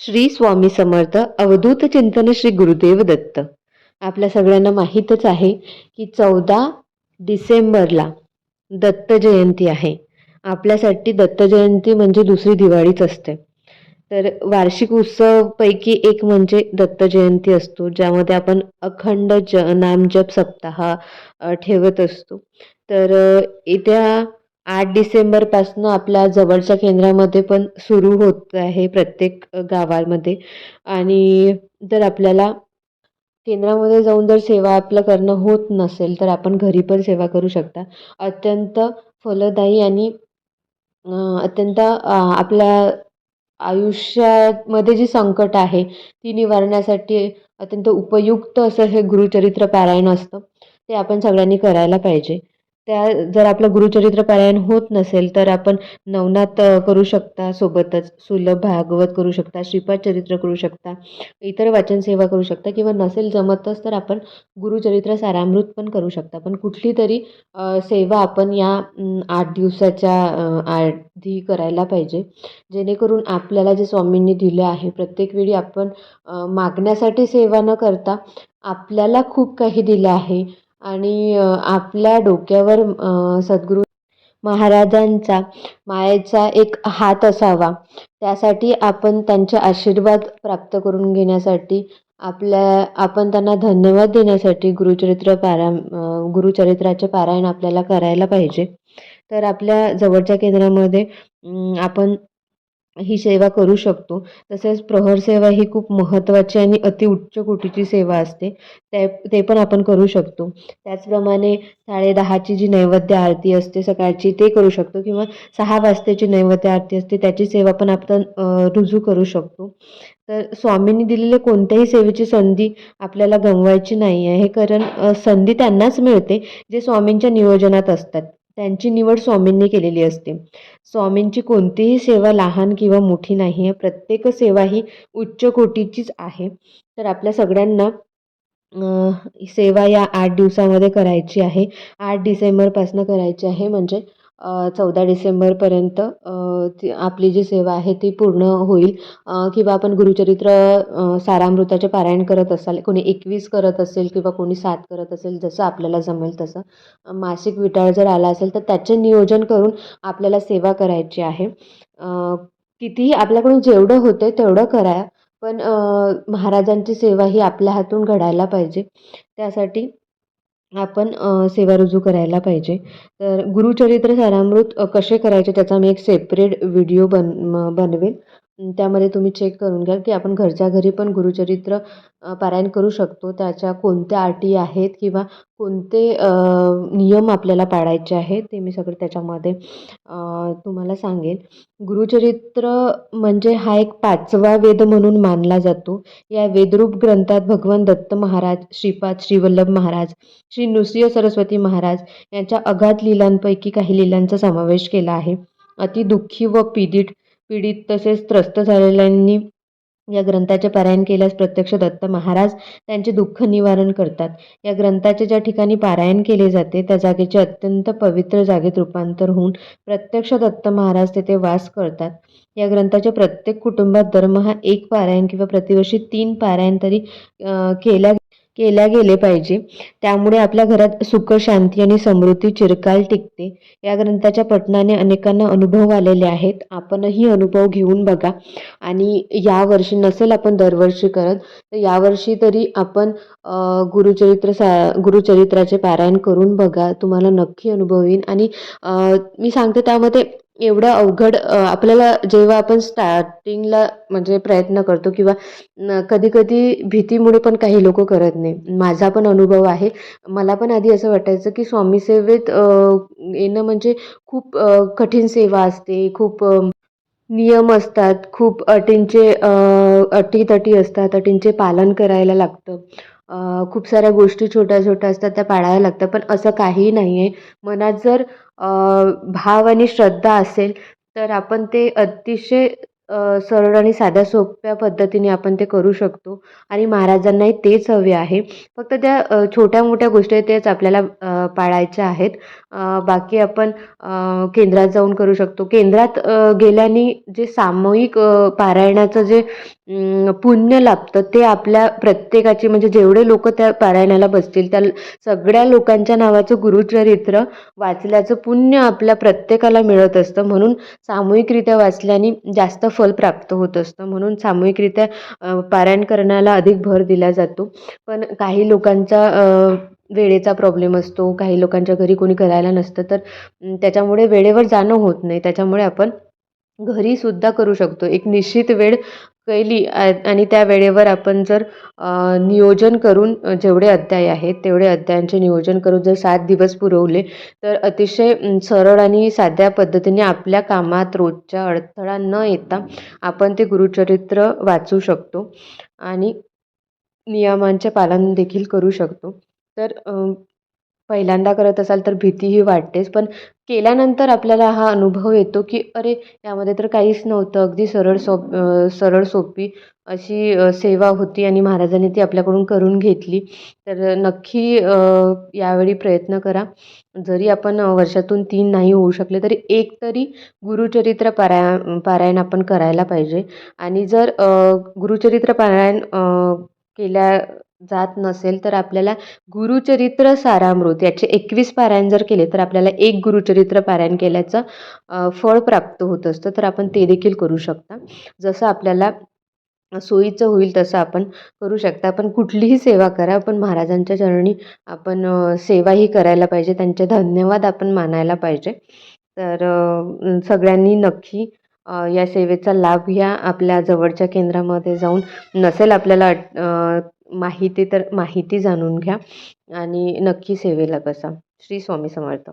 श्री स्वामी समर्थ अवधूत चिंतन श्री गुरुदेव दत्त. आपल्या सगळ्यांना माहीतच आहे की चौदा डिसेंबरला दत्त जयंती आहे. आपल्यासाठी दत्त जयंती म्हणजे दुसरी दिवाळीच असते. तर वार्षिक उत्सवपैकी एक म्हणजे दत्त जयंती असतो ज्यामध्ये आपण अखंड ज नामजप सप्ताह ठेवत असतो. तर येत्या आठ डिसेंबरपासनं आपल्या जवळच्या केंद्रामध्ये पण सुरू होत आहे प्रत्येक गावामध्ये. आणि जर आपल्याला केंद्रामध्ये जाऊन जर सेवा आपलं करणं होत नसेल तर आपण घरी पण सेवा करू शकता. अत्यंत फलदायी आणि अत्यंत आपल्या आयुष्यामध्ये जी संकट आहे ती निवारण्यासाठी अत्यंत उपयुक्त असं हे गुरुचरित्र पारायण असतं. ते आपण सगळ्यांनी करायला पाहिजे. त्या जर आपलं गुरुचरित्र पारायण होत नसेल तर आपण नवनाथ करू शकता सोबतच. सुलभ भागवत करू शकता श्रीपाद चरित्र करू शकता इतर वाचन सेवा करू शकता किंवा नसेल जमतच तर आपण गुरुचरित्र सारामृत पण करू शकता. पण कुठली तरी सेवा आपण या आठ दिवसाच्या आधी करायला पाहिजे. जेणेकरून आपल्याला जे स्वामींनी दिले आहे प्रत्येक वेळी आपण मागण्यासाठी सेवा न करता आपल्याला खूप काही दिलं आहे. आणि आपल्या डोक्यावर सद्गुरू महाराजांचा मायेचा एक हात असावा. त्यासाठी आपण त्यांचे आशीर्वाद प्राप्त करून घेण्यासाठी आपल्या आपण त्यांना धन्यवाद देण्यासाठी गुरुचरित्र पारा गुरुचरित्राचे पारायण आपल्याला करायला पाहिजे. तर आपल्या जवळच्या केंद्रामध्ये आपण ही सेवा करू शकतो. तसेच प्रहर सेवा ही खूप महत्त्वाची आणि अतिउच्च कोटीची सेवा असते. ते ते पण आपण करू शकतो. त्याचप्रमाणे साडेदहाची जी नैवेद्य आरती असते सकाळची ते करू शकतो किंवा सहा वाजताची नैवेद्य आरती असते त्याची सेवा पण आपण रुजू करू शकतो. तर स्वामींनी दिलेल्या कोणत्याही सेवेची संधी आपल्याला गमवायची नाही आहे हे कारण संधी त्यांनाच मिळते जे स्वामींच्या नियोजनात असतात. त्यांची निवड स्वामींनी केलेली असते. स्वामींची कोणतीही सेवा लहान किंवा मोठी नाही आहे. प्रत्येक सेवा ही उच्च कोटीचीच आहे. तर आपल्या सगळ्यांना सेवा या आठ दिवसामध्ये करायची आहे. आठ डिसेंबरपासून करायची आहे. म्हणजे चौदा डिसेंबरपर्यंत ती आपली जी सेवा आहे ती पूर्ण होईल. किंवा आपण गुरुचरित्र सारामृताचे पारायण करत असाल कोणी एकवीस करत असेल किंवा कोणी सात करत असेल जसं आपल्याला जमेल तसं मासिक विटाळ जर आला असेल तर त्याचे नियोजन करून आपल्याला सेवा करायची आहे. कितीही आपल्याकडून जेवढं होतं तेवढं करा पण महाराजांची सेवा ही आपल्या हातून घडायला पाहिजे. त्यासाठी आपण सेवा रुजू करायला पाहिजे. तर गुरुचरित्र सारामृत कसे करायचे त्याचा मी एक सेपरेट व्हिडिओ बन बनवेन. त्यामध्ये तुम्ही चेक करून घ्या की आपण घरच्या घरी पण गुरुचरित्र पारायण करू शकतो. त्याच्या कोणत्या अटी आहेत किंवा कोणते नियम आपल्याला पाळायचे आहेत ते मी सगळं त्याच्यामध्ये तुम्हाला सांगेन गुरुचरित्र म्हणजे हा एक पाचवा वेद म्हणून मानला जातो. या वेदरूप ग्रंथात भगवान दत्त महाराज श्रीपाद श्रीवल्लभ महाराज श्री नृसिंह सरस्वती महाराज यांच्या अगाध लीलांपैकी काही लीलांचा समावेश केला आहे. अति दुःखी व पीडित पीडित तसेच त्रस्त झालेल्यांनी या ग्रंथाचे पारायण केल्यास प्रत्यक्ष दत्त महाराज त्यांचे दुःख निवारण करतात. या ग्रंथाचे ज्या ठिकाणी पारायण केले जाते त्या जागेचे अत्यंत पवित्र जागेत रूपांतर होऊन प्रत्यक्ष दत्त महाराज तेथे वास करतात. या ग्रंथाच्या प्रत्येक कुटुंबात दरमहा एक पारायण किंवा प्रतिवर्षी तीन पारायण तरी केल्या केल्या गेले पाहिजे. त्यामुळे आपल्या घरात सुख शांती आणि समृद्धी चिरकाल टिकते. या ग्रंथाच्या पठणाने अनेकांना अनुभव आलेले आहेत. आपणही अनुभव घेऊन बघा. आणि यावर्षी नसेल आपण दरवर्षी करत तर यावर्षी तरी आपण गुरुचरित्र सा गुरुचरित्राचे पारायण करून बघा. तुम्हाला नक्की अनुभव येईल. आणि मी सांगते त्यामध्ये एवढं अवघड आपल्याला जेव्हा आपण स्टार्टिंगला म्हणजे प्रयत्न करतो किंवा कधी कधी भीतीमुळे पण काही लोक करत नाही. माझा पण अनुभव आहे. मला पण आधी असं वाटायचं की स्वामी सेवेत येणं म्हणजे खूप कठीण सेवा असते. खूप नियम असतात. खूप अटींचे अटीतटी असतात. अटींचे पालन करायला लागतं. खूप साऱ्या गोष्टी छोट्या छोट्या असतात त्या पाळायला लागतात. पण असं काहीही नाही आहे मनात जर भाव आणि श्रद्धा असेल तर आपण ते अतिशय सरळ आणि साध्या सोप्या पद्धतीने आपण ते करू शकतो आणि महाराजांनाही तेच हवे आहे. फक्त त्या छोट्या मोठ्या गोष्टी तेच आपल्याला पाळायच्या आहेत. बाकी आपण केंद्रात जाऊन करू शकतो. केंद्रात गेल्याने जे सामूहिक पारायणाचं जे पुण्य लाभतं ते आपल्या प्रत्येकाची म्हणजे जेवढे लोक त्या पारायणाला बसतील त्या सगळ्या लोकांच्या नावाचं गुरुचरित्र वाचल्याचं पुण्य आपल्या प्रत्येकाला मिळत असतं. म्हणून सामूहिकरित्या वाचल्याने जास्त फल प्राप्त होत असतं. म्हणून सामूहिकरित्या पारायण करण्याला अधिक भर दिला जातो. पण काही लोकांचा वेळेचा प्रॉब्लेम असतो. काही लोकांच्या घरी कोणी करायला नसतं. तर त्याच्यामुळे वेळेवर जाणं होत नाही. त्याच्यामुळे आपण घरीसुद्धा करू शकतो. एक निश्चित वेळ केली आ आणि त्या वेळेवर आपण जर नियोजन करून जेवढे अध्याय आहेत तेवढे अध्यायांचे नियोजन करून जर सात दिवस पुरवले तर अतिशय सरळ आणि साध्या पद्धतीने आपल्या कामात रोजच्या अडथळा न येता आपण ते गुरुचरित्र वाचू शकतो आणि नियमांचे पालन देखील करू शकतो. तर पहिल्यांदा करत असाल तर भीतीही वाटतेच पण केल्यानंतर आपल्याला हा अनुभव येतो की अरे यामध्ये तर काहीच नव्हतं. अगदी सरळ सोप सरळ सोपी अशी सेवा होती आणि महाराजांनी ती आपल्याकडून करून घेतली. तर नक्की यावेळी प्रयत्न करा. जरी आपण वर्षातून तीन नाही होऊ शकले तरी एक तरी गुरुचरित्र पाराय पारायण आपण करायला पाहिजे. आणि जर गुरुचरित्र पारायण केल्या जात नसेल तर आपल्याला गुरुचरित्र सारामृत याचे एकवीस पारायण जर केले तर आपल्याला एक गुरुचरित्र पारायण केल्याचं फळ प्राप्त होत असतं तर आपण ते देखील करू शकता. जसं आपल्याला सोयीचं होईल तसं आपण करू शकता. पण कुठलीही सेवा करा पण महाराजांच्या चरणी आपण सेवाही करायला पाहिजे. त्यांचे धन्यवाद आपण मानायला पाहिजे. तर सगळ्यांनी नक्की या सेवेचा लाभ घ्या. आपल्या जवळच्या केंद्रामध्ये जाऊन नसेल आपल्याला माहिती तर माहिती जाणून घ्या आणि नक्की सेवेला बसा. श्री स्वामी समर्थ.